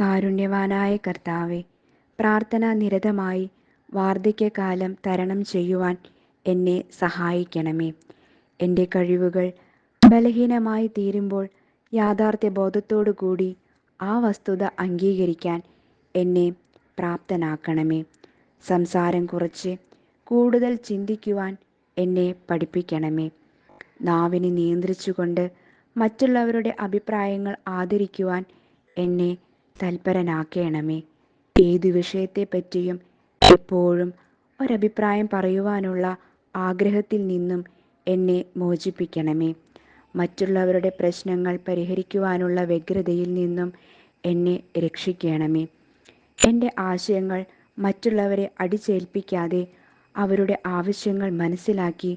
കാരുണ്യവാനായ കർത്താവെ പ്രാർത്ഥന നിരതമായി വാർദ്ധക്യകാലം തരണം ചെയ്യുവാൻ എന്നെ സഹായിക്കണമേ. എന്റെ കഴിവുകൾ ബലഹീനമായി തീരുമ്പോൾ യാഥാർത്ഥ്യ ബോധത്തോടു കൂടി ആ വസ്തുത അംഗീകരിക്കാൻ എന്നെ പ്രാപ്തനാക്കണമേ. സംസാരം കുറച്ച് കൂടുതൽ ചിന്തിക്കുവാൻ എന്നെ പഠിപ്പിക്കണമേ. നാവിനെ നിയന്ത്രിച്ചുകൊണ്ട് മറ്റുള്ളവരുടെ അഭിപ്രായങ്ങൾ ആദരിക്കുവാൻ എന്നെ തൽപരനാക്കണമേ. ഏതു വിഷയത്തെപ്പറ്റിയും എപ്പോഴും ഒരഭിപ്രായം പറയുവാനുള്ള ആഗ്രഹത്തിൽ നിന്നും എന്നെ മോചിപ്പിക്കണമേ. മറ്റുള്ളവരുടെ പ്രശ്നങ്ങൾ പരിഹരിക്കുവാനുള്ള വ്യഗ്രതയിൽ നിന്നും എന്നെ രക്ഷിക്കണമേ. എന്റെ ആശയങ്ങൾ മറ്റുള്ളവരെ അടിച്ചേൽപ്പിക്കാതെ അവരുടെ ആവശ്യങ്ങൾ മനസ്സിലാക്കി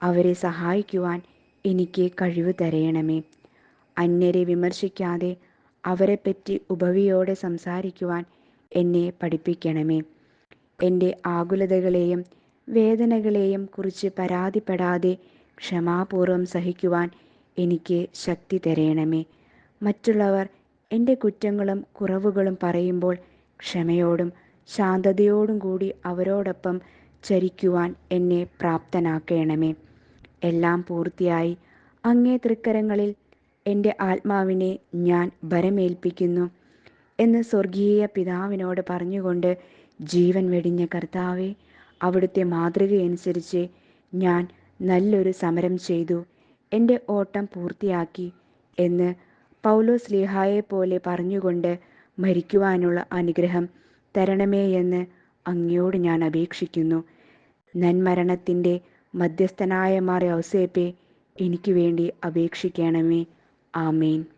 അവരെ സഹായിക്കുവാൻ എനിക്ക് കഴിവ് തരയണമേ. അന്യരെ വിമർശിക്കാതെ അവരെപ്പറ്റി ഉപവിയോടെ സംസാരിക്കുവാൻ എന്നെ പഠിപ്പിക്കണമേ. എന്റെ ആകുലതകളെയും വേദനകളെയും കുറിച്ച് പരാതിപ്പെടാതെ ക്ഷമാപൂർവം സഹിക്കുവാൻ എനിക്ക് ശക്തി തരയണമേ മറ്റുള്ളവർ എന്റെ കുറ്റങ്ങളും കുറവുകളും പറയുമ്പോൾ ക്ഷമയോടും ശാന്തതയോടും കൂടി അവരോടൊപ്പം ചരിക്കുവാൻ എന്നെ പ്രാപ്തനാക്കണമേ. എല്ലാം പൂർത്തിയായി അങ്ങേ തൃക്കരങ്ങളിൽ എന്റെ ആത്മാവിനെ ഞാൻ ഭരമേൽപ്പിക്കുന്നു എന്ന് സ്വർഗീയ പിതാവിനോട് പറഞ്ഞുകൊണ്ട് ജീവൻ വെടിഞ്ഞ കർത്താവെ അവിടുത്തെ മാതൃകയനുസരിച്ച് ഞാൻ നല്ലൊരു സമരം ചെയ്തു. എന്റെ ഓട്ടം പൂർത്തിയാക്കി എന്ന് പൗലോസ് ലീഹായെ പോലെ പറഞ്ഞുകൊണ്ട് മരിക്കുവാനുള്ള അനുഗ്രഹം തരണമേ എന്ന് അങ്ങയോട് ഞാൻ അപേക്ഷിക്കുന്നു. നന്മരണത്തിന്റെ മധ്യസ്ഥനായ മാറി ഔസേപ്പെ എനിക്ക് വേണ്ടി അപേക്ഷിക്കണമേ. ஆமேன்